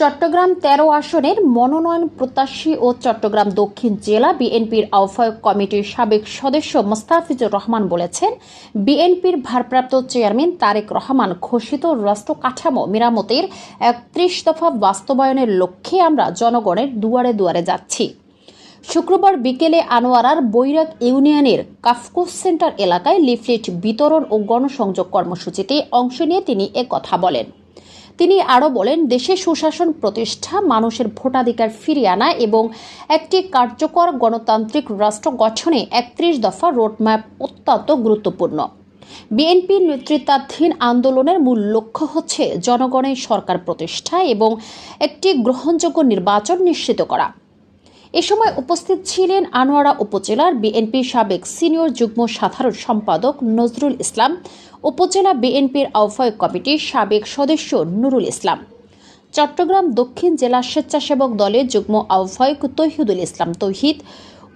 চট্টগ্রাম তেরো আসনের মনোনয়ন প্রত্যাশী ও চট্টগ্রাম দক্ষিণ জেলা বিএনপির আহ্বায়ক কমিটির সাবেক সদস্য মোস্তাফিজুর রহমান বলেছেন, বিএনপির ভারপ্রাপ্ত চেয়ারম্যান তারেক রহমান ঘোষিত রাষ্ট্র কাঠামো মেরামতের একত্রিশ দফা বাস্তবায়নের লক্ষ্যে আমরা জনগণের দুয়ারে দুয়ারে যাচ্ছি। শুক্রবার বিকেলে আনোয়ারার বৈরাগ ইউনিয়নের কাফকোস সেন্টার এলাকায় লিফলেট বিতরণ ও গণসংযোগ কর্মসূচিতে অংশ নিয়ে তিনি কথা বলেন। তিনি আরও বলেন, দেশে সুশাসন প্রতিষ্ঠা, মানুষের ভোটাধিকার ফিরিয়ে আনা এবং একটি কার্যকর গণতান্ত্রিক রাষ্ট্র গঠনে একত্রিশ দফা রোডম্যাপ অত্যন্ত গুরুত্বপূর্ণ। বিএনপি নেতৃত্বাধীন আন্দোলনের মূল লক্ষ্য হচ্ছে জনগণের সরকার প্রতিষ্ঠা এবং একটি গ্রহণযোগ্য নির্বাচন নিশ্চিত করা। এ সময় উপস্থিত ছিলেন আনোয়ারা উপজেলার বিএনপির সাবেক সিনিয়র যুগ্ম সাধারণ সম্পাদক নজরুল ইসলাম, উপজেলা বিএনপির আহ্বায়ক কমিটির সাবেক সদস্য নুরুল ইসলাম। চট্টগ্রাম দক্ষিণ জেলা স্বেচ্ছাসেবক দলের যুগ্ম আহ্বায়ক তৌহিদুল ইসলাম তৌহিদ,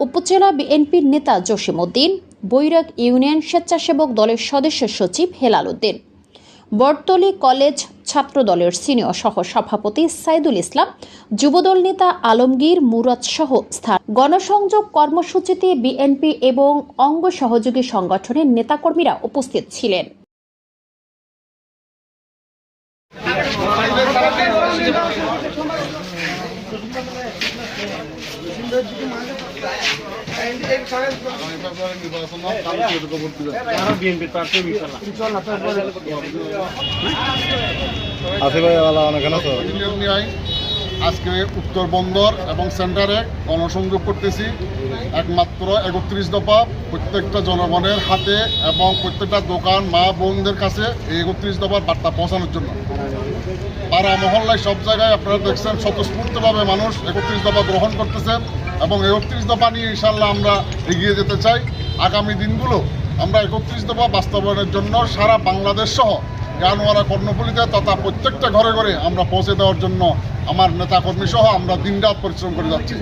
উপজেলা বিএনপির নেতা জসিম উদ্দিন বৈরাগ ইউনিয়ন স্বেচ্ছাসেবক দলের সদস্য সচিব হেলাল উদ্দিন। বটতলী কলেজ ছাত্রদলের সিনিয়র সহ সভাপতি সাইদুল ইসলাম, যুবদল নেতা আলমগীর, মুরাদ সহ স্থান গণসংযোগ কর্মসূচিতে বিএনপি এবং অঙ্গ সহযোগী সংগঠনের নেতাকর্মীরা উপস্থিত ছিলেন। আজকে উত্তর বন্দর এবং সেন্টারে গণসংযোগ করতেছি। একমাত্র একত্রিশ দফা প্রত্যেকটা জনগণের হাতে এবং প্রত্যেকটা দোকান মা বোনদের কাছে এই একত্রিশ দফার বার্তা পৌঁছানোর জন্য। পাড়া মহল্লায় সব জায়গায় আপনারা দেখছেন স্বতঃস্ফূর্তভাবে মানুষ একত্রিশ দফা গ্রহণ করতেছেন এবং একত্রিশ দফা নিয়ে ইনশাল্লাহ আমরা এগিয়ে যেতে চাই। আগামী দিনগুলো আমরা একত্রিশ দফা বাস্তবায়নের জন্য সারা বাংলাদেশ সহ গানওয়ারা কর্ণফুলিতে তথা প্রত্যেকটা ঘরে ঘরে আমরা পৌঁছে দেওয়ার জন্য আমার নেতাকর্মী সহ আমরা দিনরাত পরিশ্রম করে যাচ্ছি।